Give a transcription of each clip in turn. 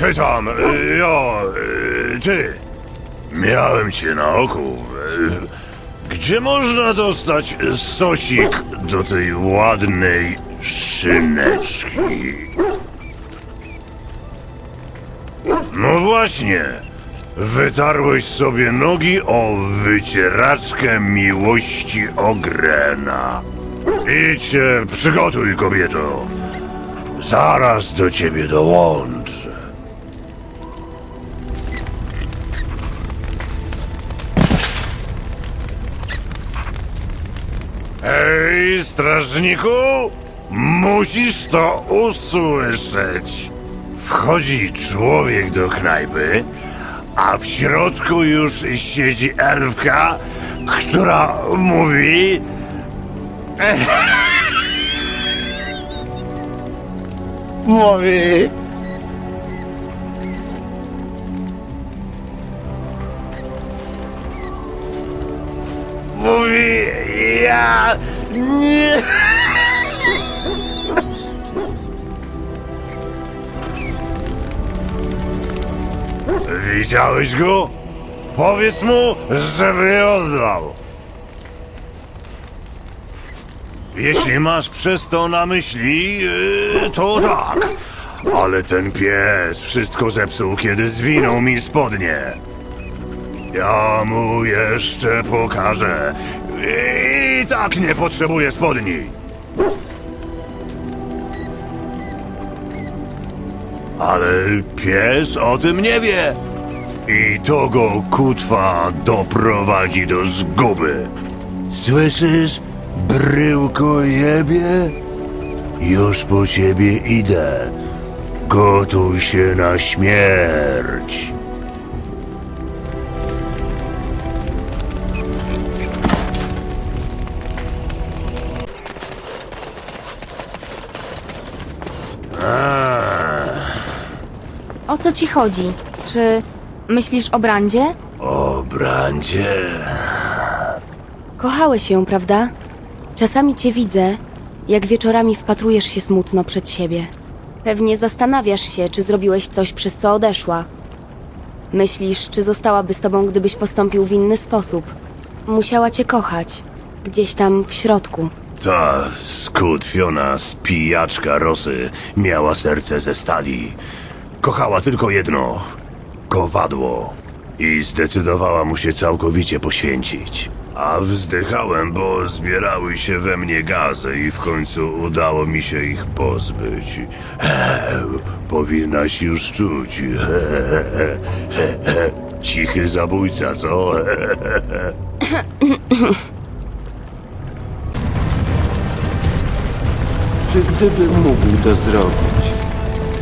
Ty tam, y, ty. Miałem cię na oku. Gdzie można dostać sosik do tej ładnej szyneczki? No właśnie. Wytarłeś sobie nogi o wycieraczkę miłości Ogrena. Idź się, przygotuj, kobieto. Zaraz do ciebie dołączę. Ej, strażniku! Musisz to usłyszeć. Wchodzi człowiek do knajpy, a w środku już siedzi elfka, która mówi... Mówi... Mówi... Ja... Nie... Widziałeś go? Powiedz mu, żeby oddał. Jeśli masz przez to na myśli, yy, to tak. Ale ten pies wszystko zepsuł, kiedy zwinął mi spodnie. Ja mu jeszcze pokażę. I tak nie potrzebuję spodni. Ale pies o tym nie wie. I to go kutwa doprowadzi do zguby. Słyszysz, bryłko jebie? Już po ciebie idę. Gotuj się na śmierć. O co ci chodzi? Czy myślisz o Brandzie? O brandzie. Kochałeś ją, prawda? Czasami cię widzę, jak wieczorami wpatrujesz się smutno przed siebie. Pewnie zastanawiasz się, czy zrobiłeś coś, przez co odeszła. Myślisz, czy zostałaby z tobą, gdybyś postąpił w inny sposób. Musiała cię kochać, gdzieś tam w środku. Ta skutwiona spijaczka Rosy miała serce ze stali. Kochała tylko jedno kowadło i zdecydowała mu się całkowicie poświęcić. A wzdychałem, bo zbierały się we mnie gazy i w końcu udało mi się ich pozbyć. Powinnaś już czuć. Cichy zabójca, co? Czy gdybym mógł to zrobić,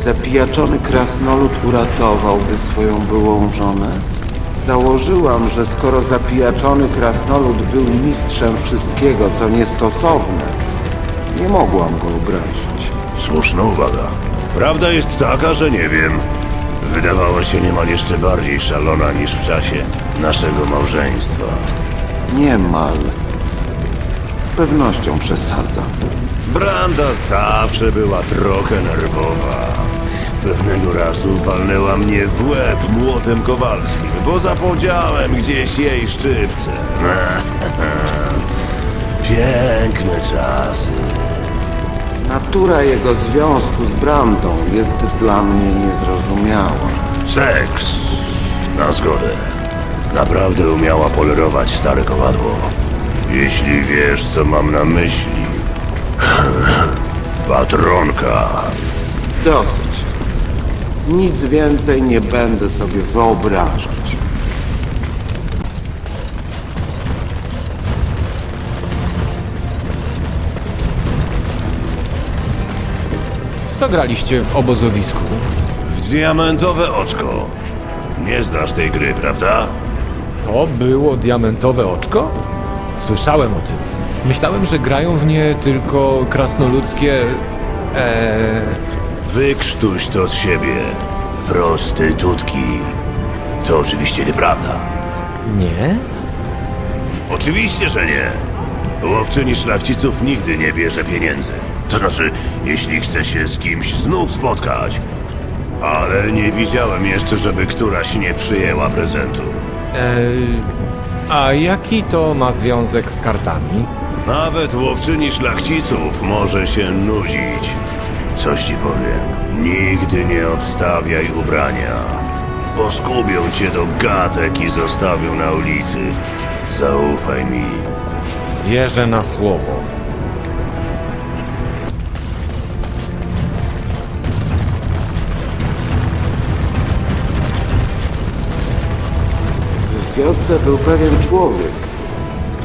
zapijaczony krasnolud uratowałby swoją byłą żonę? Założyłam, że skoro zapijaczony krasnolud był mistrzem wszystkiego, co niestosowne, nie mogłam go obrazić. Słuszna uwaga. Prawda jest taka, że nie wiem. Wydawała się niemal jeszcze bardziej szalona niż w czasie naszego małżeństwa. Niemal. Z pewnością przesadzam. Branda zawsze była trochę nerwowa. Pewnego razu walnęła mnie w łeb młotem kowalskim, bo zapomniałem gdzieś jej szczypce. Piękne czasy. Natura jego związku z Brandą jest dla mnie niezrozumiała. Seks. Na zgodę. Naprawdę umiała polerować stare kowadło. Jeśli wiesz, co mam na myśli. Patronka. Dosyć. Nic więcej nie będę sobie wyobrażać. Co graliście w obozowisku? W diamentowe oczko. Nie znasz tej gry, prawda? To było diamentowe oczko? Słyszałem o tym. Myślałem, że grają w nie tylko krasnoludzkie... Eee... Wykrztuś to z siebie. Prostytutki. To oczywiście nieprawda. Nie? Oczywiście, że nie. Łowczyni szlachciców nigdy nie bierze pieniędzy. To znaczy, jeśli chce się z kimś znów spotkać, Ale nie widziałem jeszcze, żeby któraś nie przyjęła prezentu. Eee, a jaki to ma związek z kartami? Nawet łowczyni szlachciców może się nudzić. Coś ci powiem. Nigdy nie obstawiaj ubrania. Poskubią cię do gatek i zostawią na ulicy. Zaufaj mi. Wierzę na słowo. W wiosce był pewien człowiek,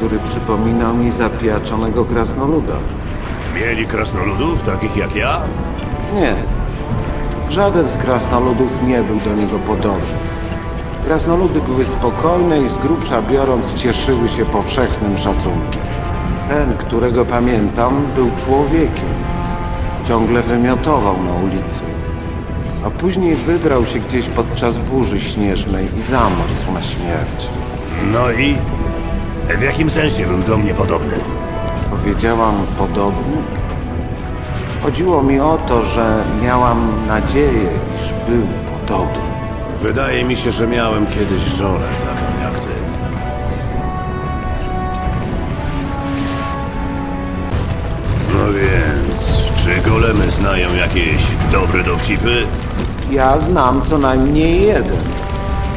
który przypominał mi zapijaczonego krasnoluda. Mieli krasnoludów, takich jak ja? Nie. Żaden z krasnoludów nie był do niego podobny. Krasnoludy były spokojne i z grubsza biorąc cieszyły się powszechnym szacunkiem. Ten, którego pamiętam, był człowiekiem. Ciągle wymiotował na ulicy. A później wybrał się gdzieś podczas burzy śnieżnej i zamarzł na śmierć. No i? W jakim sensie był do mnie podobny? Powiedziałam podobnie? Chodziło mi o to, że miałam nadzieję, iż był podobny. Wydaje mi się, że miałem kiedyś żonę taką jak ty. No więc, czy golemy znają jakieś dobre dowcipy? Ja znam co najmniej jeden.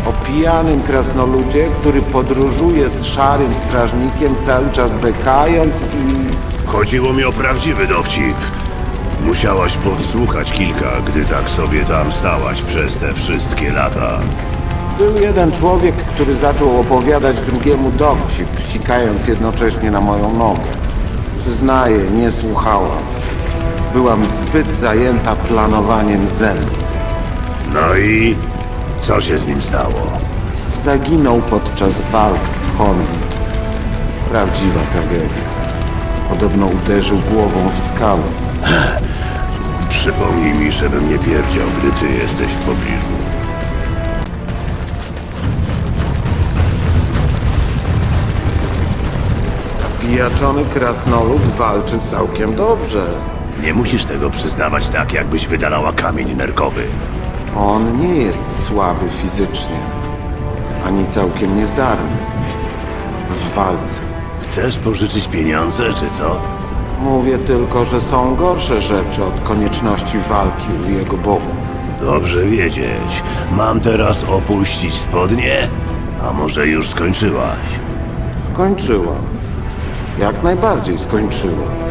O pijanym krasnoludzie, który podróżuje z szarym strażnikiem cały czas bekając i... Chodziło mi o prawdziwy dowcip. Musiałaś podsłuchać kilka, gdy tak sobie tam stałaś przez te wszystkie lata. Był jeden człowiek, który zaczął opowiadać drugiemu dowcip, sikając jednocześnie na moją nogę. Przyznaję, nie słuchałam. Byłam zbyt zajęta planowaniem zemsty. No i co się z nim stało? Zaginął podczas walk w Hongi. Prawdziwa tragedia. Podobno uderzył głową w skałę. Przypomnij mi, żebym nie pierdział, gdy ty jesteś w pobliżu. Pijaczony krasnolud walczy całkiem dobrze. Nie musisz tego przyznawać tak, jakbyś wydalała kamień nerkowy. On nie jest słaby fizycznie, ani całkiem niezdarny. W walce. Chcesz pożyczyć pieniądze, czy co? Mówię tylko, że są gorsze rzeczy od konieczności walki u jego boku. Dobrze wiedzieć. Mam teraz opuścić spodnie? A może już skończyłaś? Skończyłam. Jak najbardziej skończyłam.